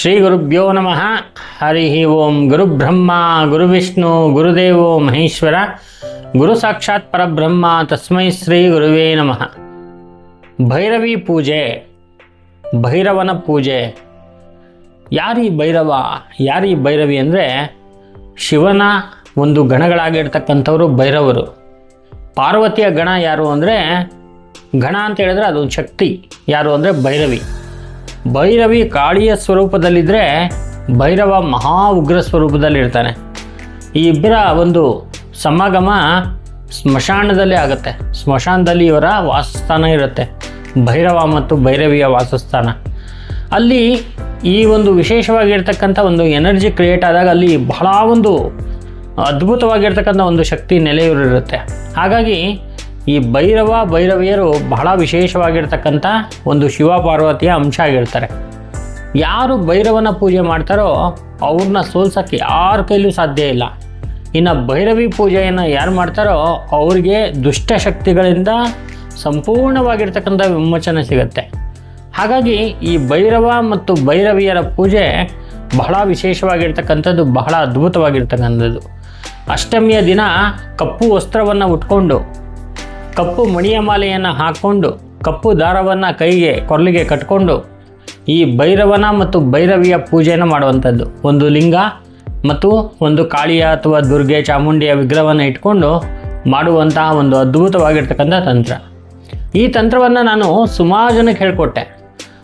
ಶ್ರೀ ಗುರುಭ್ಯೋ ನಮಃ. ಹರಿ ಓಂ ಗುರುಬ್ರಹ್ಮ ಗುರುವಿಷ್ಣು ಗುರುದೇವೋ ಮಹೇಶ್ವರ, ಗುರು ಸಾಕ್ಷಾತ್ ಪರಬ್ರಹ್ಮ, ತಸ್ಮೈ ಶ್ರೀ ಗುರುವೇ ನಮಃ. ಭೈರವಿ ಪೂಜೆ, ಭೈರವನ ಪೂಜೆ. ಯಾರಿ ಭೈರವ, ಯಾರಿ ಭೈರವಿ ಅಂದರೆ ಶಿವನ ಒಂದು ಗಣಗಳಾಗಿರ್ತಕ್ಕಂಥವರು ಭೈರವರು. ಪಾರ್ವತಿಯ ಗಣ ಯಾರು ಅಂದರೆ, ಗಣ ಅಂತ ಹೇಳಿದ್ರೆ ಅದೊಂದು ಶಕ್ತಿ. ಯಾರು ಅಂದರೆ ಭೈರವಿ. ಭೈರವಿ ಕಾಳಿಯ ಸ್ವರೂಪದಲ್ಲಿದ್ದರೆ ಭೈರವ ಮಹಾ ಉಗ್ರ ಸ್ವರೂಪದಲ್ಲಿರ್ತಾನೆ. ಈ ಇಬ್ಬರ ಒಂದು ಸಮಾಗಮ ಸ್ಮಶಾನದಲ್ಲಿ ಆಗುತ್ತೆ. ಸ್ಮಶಾನದಲ್ಲಿ ಇವರ ವಾಸಸ್ಥಾನ ಇರುತ್ತೆ. ಭೈರವ ಮತ್ತು ಭೈರವಿಯ ವಾಸಸ್ಥಾನ. ಅಲ್ಲಿ ಈ ಒಂದು ವಿಶೇಷವಾಗಿರ್ತಕ್ಕಂಥ ಒಂದು ಎನರ್ಜಿ ಕ್ರಿಯೇಟ್ ಆದಾಗ ಅಲ್ಲಿ ಬಹಳ ಒಂದು ಅದ್ಭುತವಾಗಿರ್ತಕ್ಕಂಥ ಒಂದು ಶಕ್ತಿ ನೆಲೆಯೂರಿರುತ್ತೆ. ಹಾಗಾಗಿ ಈ ಭೈರವ ಭೈರವಿಯರು ಬಹಳ ವಿಶೇಷವಾಗಿರ್ತಕ್ಕಂಥ ಒಂದು ಶಿವ ಪಾರ್ವತಿಯ ಅಂಶ ಆಗಿರ್ತಾರೆ. ಯಾರು ಭೈರವನ ಪೂಜೆ ಮಾಡ್ತಾರೋ ಅವ್ರನ್ನ ಸೋಲ್ಸೋಕ್ಕೆ ಯಾರ ಕೈಲೂ ಸಾಧ್ಯ ಇಲ್ಲ. ಇನ್ನು ಭೈರವಿ ಪೂಜೆಯನ್ನು ಯಾರು ಮಾಡ್ತಾರೋ ಅವ್ರಿಗೆ ದುಷ್ಟಶಕ್ತಿಗಳಿಂದ ಸಂಪೂರ್ಣವಾಗಿರ್ತಕ್ಕಂಥ ವಿಮೋಚನೆ ಸಿಗುತ್ತೆ. ಹಾಗಾಗಿ ಈ ಭೈರವ ಮತ್ತು ಭೈರವಿಯರ ಪೂಜೆ ಬಹಳ ವಿಶೇಷವಾಗಿರ್ತಕ್ಕಂಥದ್ದು, ಬಹಳ ಅದ್ಭುತವಾಗಿರ್ತಕ್ಕಂಥದ್ದು. ಅಷ್ಟಮಿಯ ದಿನ ಕಪ್ಪು ವಸ್ತ್ರವನ್ನು ಉಟ್ಕೊಂಡು ಕಪ್ಪು ಮಣಿಯ ಮಾಲೆಯನ್ನು ಹಾಕ್ಕೊಂಡು ಕಪ್ಪು ದಾರವನ್ನು ಕೈಗೆ ಕೊರಲಿಗೆ ಕಟ್ಕೊಂಡು ಈ ಭೈರವನ ಮತ್ತು ಭೈರವಿಯ ಪೂಜೆಯನ್ನು ಮಾಡುವಂಥದ್ದು. ಒಂದು ಲಿಂಗ ಮತ್ತು ಒಂದು ಕಾಳಿಯ ಅಥವಾ ದುರ್ಗೆ ಚಾಮುಂಡಿಯ ವಿಗ್ರಹವನ್ನು ಇಟ್ಕೊಂಡು ಮಾಡುವಂತಹ ಒಂದು ಅದ್ಭುತವಾಗಿರ್ತಕ್ಕಂಥ ತಂತ್ರ. ಈ ತಂತ್ರವನ್ನು ನಾನು ಸುಮಾರು ಜನಕ್ಕೆ ಹೇಳಿಕೊಟ್ಟೆ.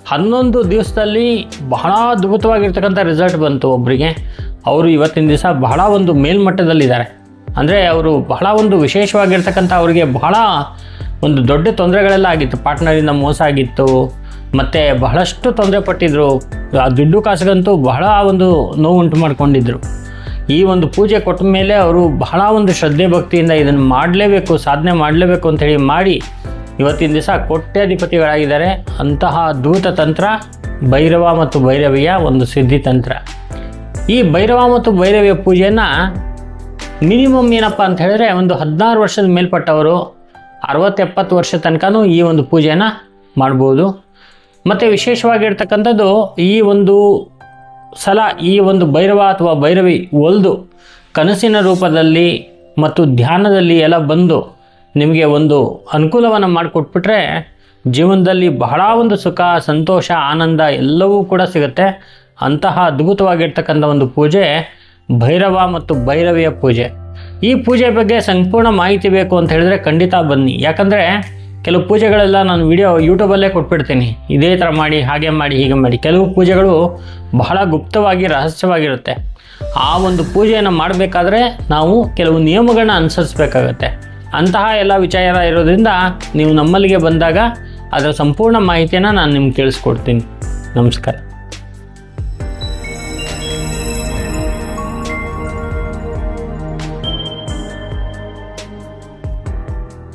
ಹನ್ನೊಂದು ದಿವಸದಲ್ಲಿ ಬಹಳ ಅದ್ಭುತವಾಗಿರ್ತಕ್ಕಂಥ ರಿಸಲ್ಟ್ ಬಂತು ಒಬ್ಬರಿಗೆ ಅವರು ಇವತ್ತಿನ ದಿವಸ ಬಹಳ ಒಂದು ಮೇಲ್ಮಟ್ಟದಲ್ಲಿದ್ದಾರೆ. ಅಂದರೆ ಅವರು ಬಹಳ ಒಂದು ವಿಶೇಷವಾಗಿರ್ತಕ್ಕಂಥ ಅವರಿಗೆ ಬಹಳ ಒಂದು ದೊಡ್ಡ ತೊಂದರೆಗಳೆಲ್ಲ ಆಗಿತ್ತು. ಪಾರ್ಟ್ನರಿಂದ ಮೋಸ ಆಗಿತ್ತು. ಮತ್ತು ಬಹಳಷ್ಟು ತೊಂದರೆ ಪಟ್ಟಿದ್ರು. ಆ ದುಡ್ಡು ಕಾಸಿಗಂತೂ ಬಹಳ ಒಂದು ನೋವು ಉಂಟು ಮಾಡ್ಕೊಂಡಿದ್ರು. ಈ ಒಂದು ಪೂಜೆ ಕೊಟ್ಟ ಮೇಲೆ ಅವರು ಬಹಳ ಒಂದು ಶ್ರದ್ಧೆ ಭಕ್ತಿಯಿಂದ ಇದನ್ನು ಮಾಡಲೇಬೇಕು, ಸಾಧನೆ ಮಾಡಲೇಬೇಕು ಅಂಥೇಳಿ ಮಾಡಿ ಇವತ್ತಿನ ದಿವಸ ಕೋಟ್ಯಾಧಿಪತಿಗಳಾಗಿದ್ದಾರೆ. ಅಂತಹ ದೂತ ತಂತ್ರ ಭೈರವ ಮತ್ತು ಭೈರವಿಯ ಒಂದು ಸಿದ್ಧಿತಂತ್ರ ಈ ಭೈರವ ಮತ್ತು ಭೈರವಿಯ ಪೂಜೆಯನ್ನು ಮಿನಿಮಮ್ ಏನಪ್ಪ ಅಂತ ಹೇಳಿದ್ರೆ ಒಂದು ಹದಿನಾರು ವರ್ಷದ ಮೇಲ್ಪಟ್ಟವರು ಅರವತ್ತೆಪ್ಪತ್ತು ವರ್ಷ ತನಕನೂ ಈ ಒಂದು ಪೂಜೆಯನ್ನು ಮಾಡ್ಬೋದು. ಮತ್ತು ವಿಶೇಷವಾಗಿರ್ತಕ್ಕಂಥದ್ದು ಈ ಒಂದು ಸಲ, ಈ ಒಂದು ಭೈರವ ಅಥವಾ ಭೈರವಿ ಒಲ್ದು ಕನಸಿನ ರೂಪದಲ್ಲಿ ಮತ್ತು ಧ್ಯಾನದಲ್ಲಿ ಎಲ್ಲ ಬಂದು ನಿಮಗೆ ಒಂದು ಅನುಕೂಲವನ್ನು ಮಾಡಿಕೊಟ್ಬಿಟ್ರೆ ಜೀವನದಲ್ಲಿ ಬಹಳ ಒಂದು ಸುಖ, ಸಂತೋಷ, ಆನಂದ ಎಲ್ಲವೂ ಕೂಡ ಸಿಗುತ್ತೆ. ಅಂತಹ ಅದ್ಭುತವಾಗಿರ್ತಕ್ಕಂಥ ಒಂದು ಪೂಜೆ ಭೈರವ ಮತ್ತು ಭೈರವಿಯ ಪೂಜೆ. ಈ ಪೂಜೆ ಬಗ್ಗೆ ಸಂಪೂರ್ಣ ಮಾಹಿತಿ ಬೇಕು ಅಂತ ಹೇಳಿದ್ರೆ ಖಂಡಿತ ಬನ್ನಿ. ಯಾಕಂದರೆ ಕೆಲವು ಪೂಜೆಗಳೆಲ್ಲ ನಾನು ವಿಡಿಯೋ ಯೂಟ್ಯೂಬಲ್ಲೇ ಕೊಟ್ಬಿಡ್ತೀನಿ. ಇದೇ ಥರ ಮಾಡಿ, ಹಾಗೆ ಮಾಡಿ, ಹೀಗೆ ಮಾಡಿ. ಕೆಲವು ಪೂಜೆಗಳು ಬಹಳ ಗುಪ್ತವಾಗಿ, ರಹಸ್ಯವಾಗಿರುತ್ತೆ. ಆ ಒಂದು ಪೂಜೆಯನ್ನು ಮಾಡಬೇಕಾದ್ರೆ ನಾವು ಕೆಲವು ನಿಯಮಗಳನ್ನ ಅನುಸರಿಸಬೇಕಾಗತ್ತೆ. ಅಂತಹ ಎಲ್ಲ ವಿಚಾರ ಇರೋದ್ರಿಂದ ನೀವು ನಮ್ಮಲ್ಲಿಗೆ ಬಂದಾಗ ಅದರ ಸಂಪೂರ್ಣ ಮಾಹಿತಿಯನ್ನು ನಾನು ನಿಮ್ಗೆ ತಿಳಿಸ್ಕೊಡ್ತೀನಿ. ನಮಸ್ಕಾರ.